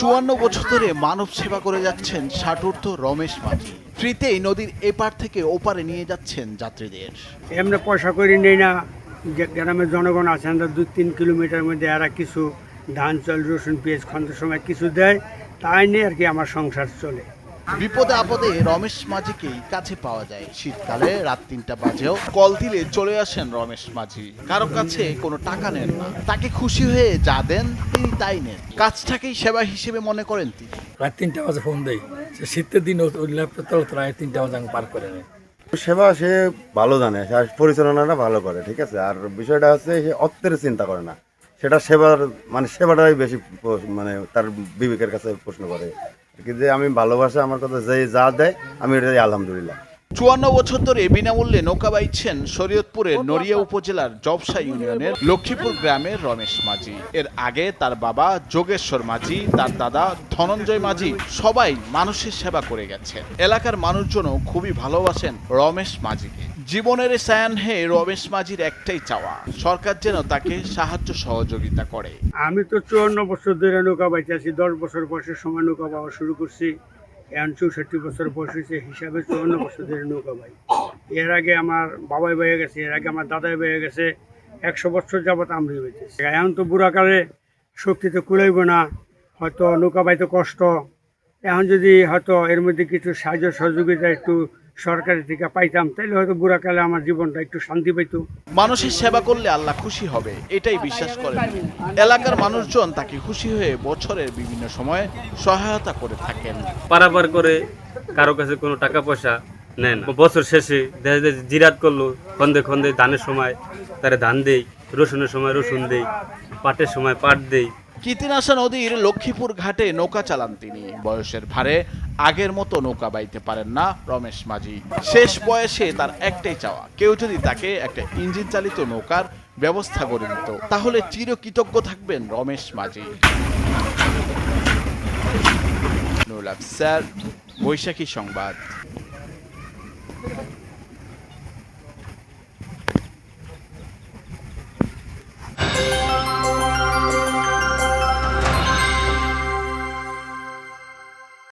চুয়ান্ন বছর ধরে মানব সেবা করে যাচ্ছেন ষাটূর্ধ রমেশ মাঝি ফ্রিতেই নদীর এপার থেকে ওপারে নিয়ে যাচ্ছেন যাত্রীদের। এমনি পয়সা করি নেই না। যে গ্রামের জনগণ আছে, আমরা দুই তিন কিলোমিটার মধ্যে এরা কিছু ধান, চাল, রসুন, পেঁয়াজ খন্দের সময় কিছু দেয়। তাই নিয়ে আর কি আমার সংসার চলে। বিপদে আপদে রমেশ মাঝিকেই কাছে পাওয়া যায়। শীতকালে রাত তিনটা বাজেও কল দিলে চলে আসেন রমেশ মাঝি। কারও কাছে কোনো টাকা নেন না। তাকে খুশি হয়ে যা দেন তিনি তাই নেন। কাজটাকেই সেবা হিসেবে মনে করেন তিনি। রাত তিনটা বাজে ফোন দেই। সে শীতের দিন ল্যাপটপ রাত তিনটা বাজে আমি পার করে নেয় সেবা সে ভালো জানে আর পরিচালনাটা ভালো করে ঠিক আছে? আর বিষয়টা হচ্ছে সে অর্থের চিন্তা করে না। সেটা সেবার মানে সেবাটাই বেশি মানে তার বিবেকের কাছে প্রশ্ন করে। যে আমি ভালোবাসা, আমার কথা যে যা দেয়, আমি এটাই আলহামদুলিল্লাহ। চুয়ান্ন বছর ধরে বিনামূল্যে নৌকা বাইছেন শরীয়তপুরের নড়িয়া উপজেলার জবসা ইউনিয়নের লক্ষ্মীপুর গ্রামের রমেশ মাঝি। এর আগে তার বাবা যোগেশ্বর মাঝি, তার দাদা ধনঞ্জয় মাঝি সবাই মানুষের সেবা করে গেছেন। এলাকার মানুষজনও খুবই ভালোবাসেন রমেশ মাঝিকে। জীবনের এই সায়ান হে রমেশ মাঝির একটাই চাওয়া। সরকার যেন তাকে সাহায্য সহযোগিতা করে। আমি তো চুয়ান্ন বছর ধরে নৌকা বাইতে আছি, দশ বছর বয়সের সময় নৌকা পাওয়া শুরু করছি। এখন চৌষট্টি বছর বয়স হয়েছে, হিসাবে চুয়ান্ন বছর ধরে নৌকা বাই এর আগে আমার বাবাই বয়ে গেছে, এর আগে আমার দাদাই বয়ে গেছে, একশো বছর যাবত আমি হয়েছে এখন তো বুড়াকালে শক্তিতে কুলাইব না, হয়তো নৌকা বাইতে কষ্ট। এখন যদি হয়তো এর মধ্যে কিছু সাহায্য সহযোগিতা একটু সরকারের থেকে পাইতাম তাহলে হয়তো বুড়াকালে আমার জীবনটা একটু শান্তি পাইতো। মানুষের সেবা করলে আল্লাহ খুশি হবে এটাই বিশ্বাস করেন। এলাকার মানুষজন তাকে খুশি হয়ে বছরের বিভিন্ন সময়ে সহায়তা করে থাকেন। পারাপার করে কারও কাছে কোনো টাকা পয়সা নেন। বছর শেষে দেখা যায় জিরাত করল খন্দে খন্দে ধানের সময় তারা ধান দেই রসুনের সময় রসুন দেই পাটের সময় পাট দেই। কীর্তিনাশা নদীর লক্ষ্মীপুর ঘাটে নৌকা চালান তিনি। বয়সের ভারে আগের মতো নৌকা বাইতে পারেন না রমেশ মাঝি। শেষ বয়সে তার একটাই চাওয়া। কেউ যদি তাকে একটা ইঞ্জিন চালিত নৌকার ব্যবস্থা করে দিত তাহলে চিরকৃতজ্ঞ থাকবেন রমেশ মাঝি। নুরুল বৈশাখী সংবাদ।